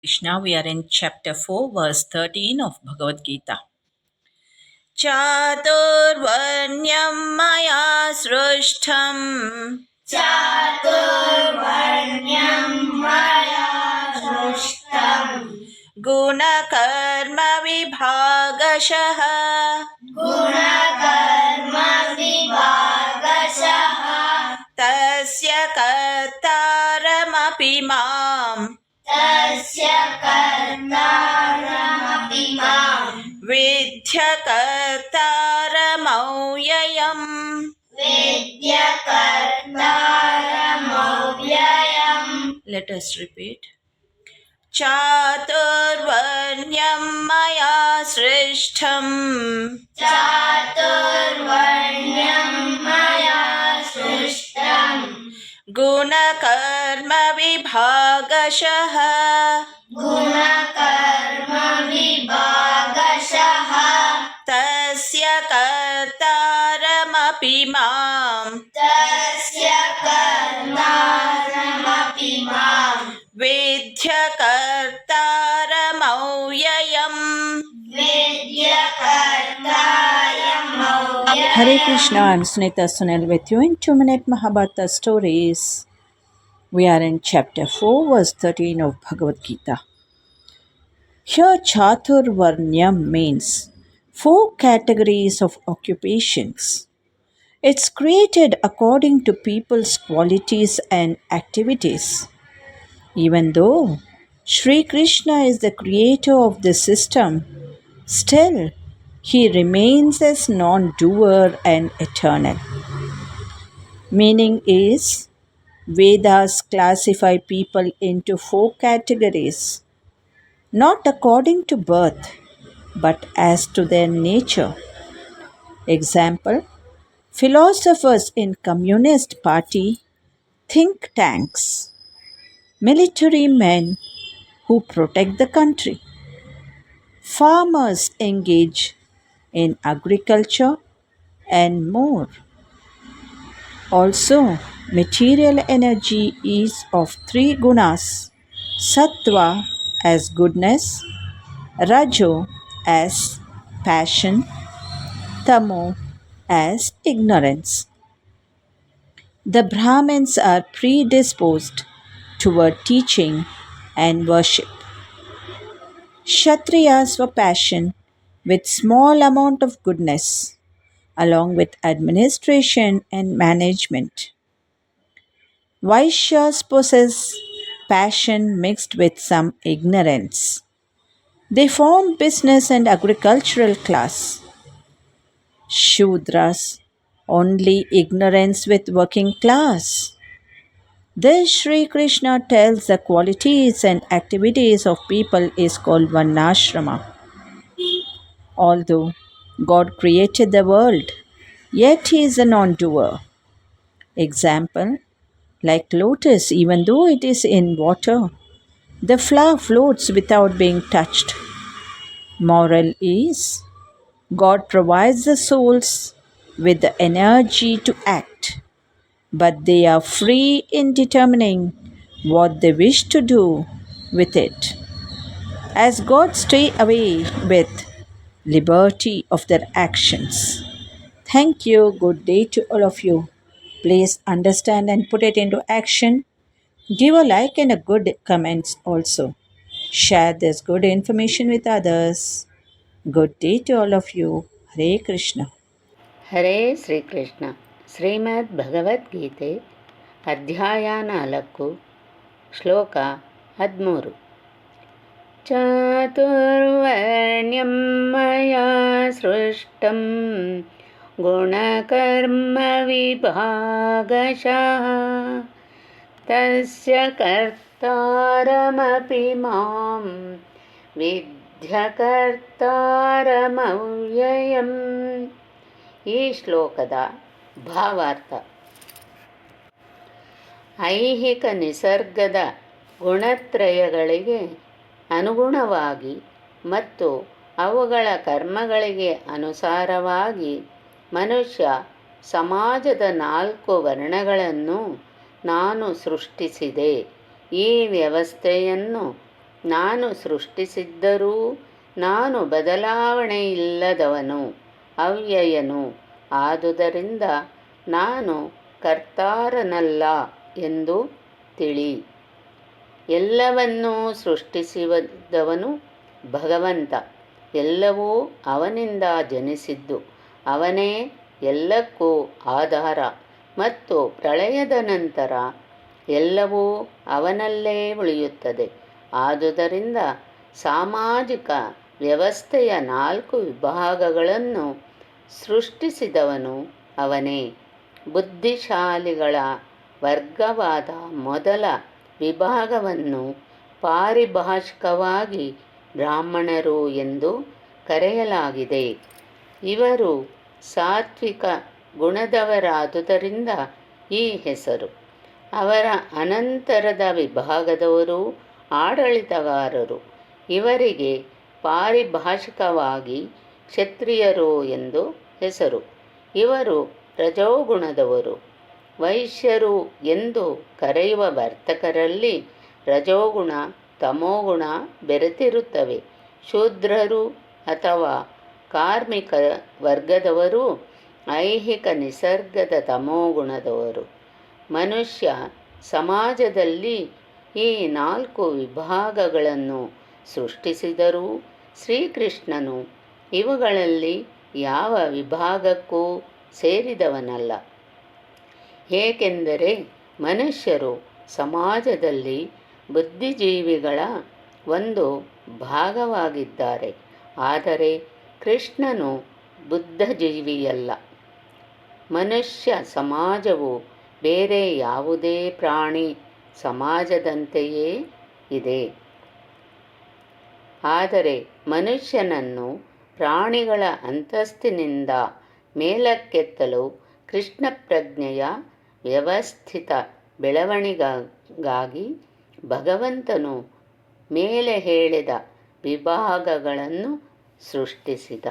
Krishna, we are in chapter 4, verse 13 of Bhagavad Gita. चातुर्वर्ण्यं मया सृष्टम् चातुर्वर्ण्यं मया सृष्टम् गुणकर्मविभागशः गुणकर्मविभागशः तस्य कर्तारमपि माम् तस्य कर्तारमपि माम्। विध्यकर्तारमौययम् वेद्यकर्तारमव्ययम्। Let us repeat. चातुर्वर्ण्यं मया सृष्टम् चातुर्वर्ण्यं मया सृष्टम् गुणकर्मविभागशः गुणकर्मविभागशः। तस्य कर्तारमपि माम्। तस्य Hare Krishna, I'm Sunita Sunil with you in 2 Minute Mahabharata Stories. We are in chapter 4, verse 13 of Bhagavad Gita. Here, Chaturvarnyam means four categories of occupations. It's created according to people's qualities and activities. Even though Sri Krishna is the creator of the system, still he remains as non doer and eternal. Meaning is Vedas classify people into four categories, not according to birth, but as to their nature. Example Philosophers in Communist Party, think tanks, military men who protect the country, farmers engage in agriculture, and more. Also, material energy is of three gunas sattva as goodness, rajo as passion, tamo as ignorance. The Brahmins are predisposed toward teaching and worship. Kshatriyas were passion with small amount of goodness along with administration and management. Vaishyas possess passion mixed with some ignorance. They form business and agricultural class. Shudras only ignorance with working class. This Sri Krishna tells the qualities and activities of people is called Varnashrama. Although God created the world, yet he is a non doer. Example like lotus, even though it is in water, the flower floats without being touched. Moral is God provides the souls with the energy to act, but they are free in determining what they wish to do with it. As God stay away with liberty of their actions. Thank you. Good day to all of you. Please understand and put it into action. Give a like and a good comments also. Share this good information with others. Good day to all of you. Hare Krishna. ಹರೇ ಶ್ರೀಕೃಷ್ಣ ಶ್ರೀಮದ್ ಭಗವದ್ಗೀತೆ ಅಧ್ಯಾಯ ನಾಲ್ಕು ಶ್ಲೋಕ ಹದಿಮೂರು ಚಾತುರ್ವರ್ಣ್ಯಂ ಮಯಾ ಸೃಷ್ಟಂ ಗುಣಕರ್ಮವಿಭಾಗಶಃ ತಸ್ಯ कर्तारमपि ವಿದ್ಯಕರ್ತಾರಮವ್ಯಯಂ ಈ ಶ್ಲೋಕದ ಭಾವಾರ್ಥ ಐಹಿಕ ನಿಸರ್ಗದ ಗುಣತ್ರಯಗಳಿಗೆ ಅನುಗುಣವಾಗಿ ಮತ್ತು ಅವುಗಳ ಕರ್ಮಗಳಿಗೆ ಅನುಸಾರವಾಗಿ ಮನುಷ್ಯ ಸಮಾಜದ ನಾಲ್ಕು ವರ್ಣಗಳನ್ನು ನಾನು ಸೃಷ್ಟಿಸಿದೆ. ಈ ವ್ಯವಸ್ಥೆಯನ್ನು ನಾನು ಸೃಷ್ಟಿಸಿದ್ದರೂ ನಾನು ಬದಲಾವಣೆಯಿಲ್ಲದವನು, ಅವ್ಯಯನು. ಆದುದರಿಂದ ನಾನು ಕರ್ತಾರನಲ್ಲ ಎಂದು ತಿಳಿ. ಎಲ್ಲವನ್ನೂ ಸೃಷ್ಟಿಸಿದವನು ಭಗವಂತ. ಎಲ್ಲವೂ ಅವನಿಂದ ಜನಿಸಿದ್ದು. ಅವನೇ ಎಲ್ಲಕ್ಕೂ ಆಧಾರ ಮತ್ತು ಪ್ರಳಯದ ನಂತರ ಎಲ್ಲವೂ ಅವನಲ್ಲೇ ಉಳಿಯುತ್ತದೆ. ಆದುದರಿಂದ ಸಾಮಾಜಿಕ ವ್ಯವಸ್ಥೆಯ ನಾಲ್ಕು ವಿಭಾಗಗಳನ್ನು ಸೃಷ್ಟಿಸಿದವನು ಅವನೇ. ಬುದ್ಧಿಶಾಲಿಗಳ ವರ್ಗವಾದ ಮೊದಲ ವಿಭಾಗವನ್ನು ಪಾರಿಭಾಷಿಕವಾಗಿ ಬ್ರಾಹ್ಮಣರು ಎಂದು ಕರೆಯಲಾಗಿದೆ. ಇವರು ಸಾತ್ವಿಕ ಗುಣದವರಾದುದರಿಂದ ಈ ಹೆಸರು. ಅವರ ಅನಂತರದ ವಿಭಾಗದವರು ಆಡಳಿತಗಾರರು. ಇವರಿಗೆ ಪಾರಿಭಾಷಿಕವಾಗಿ ಕ್ಷತ್ರಿಯರು ಎಂದು ಹೆಸರು. ಇವರು ರಜೋಗುಣದವರು. ವೈಶ್ಯರು ಎಂದು ಕರೆಯುವ ವರ್ತಕರಲ್ಲಿ ರಜೋಗುಣ, ತಮೋಗುಣ ಬೆರೆತಿರುತ್ತವೆ. ಶೂದ್ರರು ಅಥವಾ ಕಾರ್ಮಿಕ ವರ್ಗದವರು, ಐಹಿಕ ನಿಸರ್ಗದ ತಮೋಗುಣದವರು. ಮನುಷ್ಯ ಸಮಾಜದಲ್ಲಿ ಈ ನಾಲ್ಕು ವಿಭಾಗಗಳನ್ನು ಸೃಷ್ಟಿಸಿದರೂ ಶ್ರೀಕೃಷ್ಣನು ಇವುಗಳಲ್ಲಿ ಯಾವ ವಿಭಾಗಕ್ಕೂ ಸೇರಿದವನಲ್ಲ. ಏಕೆಂದರೆ ಮನುಷ್ಯರು ಸಮಾಜದಲ್ಲಿ ಬುದ್ಧಿಜೀವಿಗಳ ಒಂದು ಭಾಗವಾಗಿದ್ದಾರೆ. ಆದರೆ ಕೃಷ್ಣನು ಬುದ್ಧಜೀವಿಯಲ್ಲ. ಮನುಷ್ಯ ಸಮಾಜವು ಬೇರೆ ಯಾವುದೇ ಪ್ರಾಣಿ ಸಮಾಜದಂತೆಯೇ ಇದೆ. ಆದರೆ ಮನುಷ್ಯನನ್ನು ಪ್ರಾಣಿಗಳ ಅಂತಸ್ತಿನಿಂದ ಮೇಲಕ್ಕೆತ್ತಲು ಕೃಷ್ಣ ಪ್ರಜ್ಞೆಯ ವ್ಯವಸ್ಥಿತ ಬೆಳವಣಿಗೆಗಾಗಿ ಭಗವಂತನು ಮೇಲೆ ಹೇಳಿದ ವಿಭಾಗಗಳನ್ನು ಸೃಷ್ಟಿಸಿದ.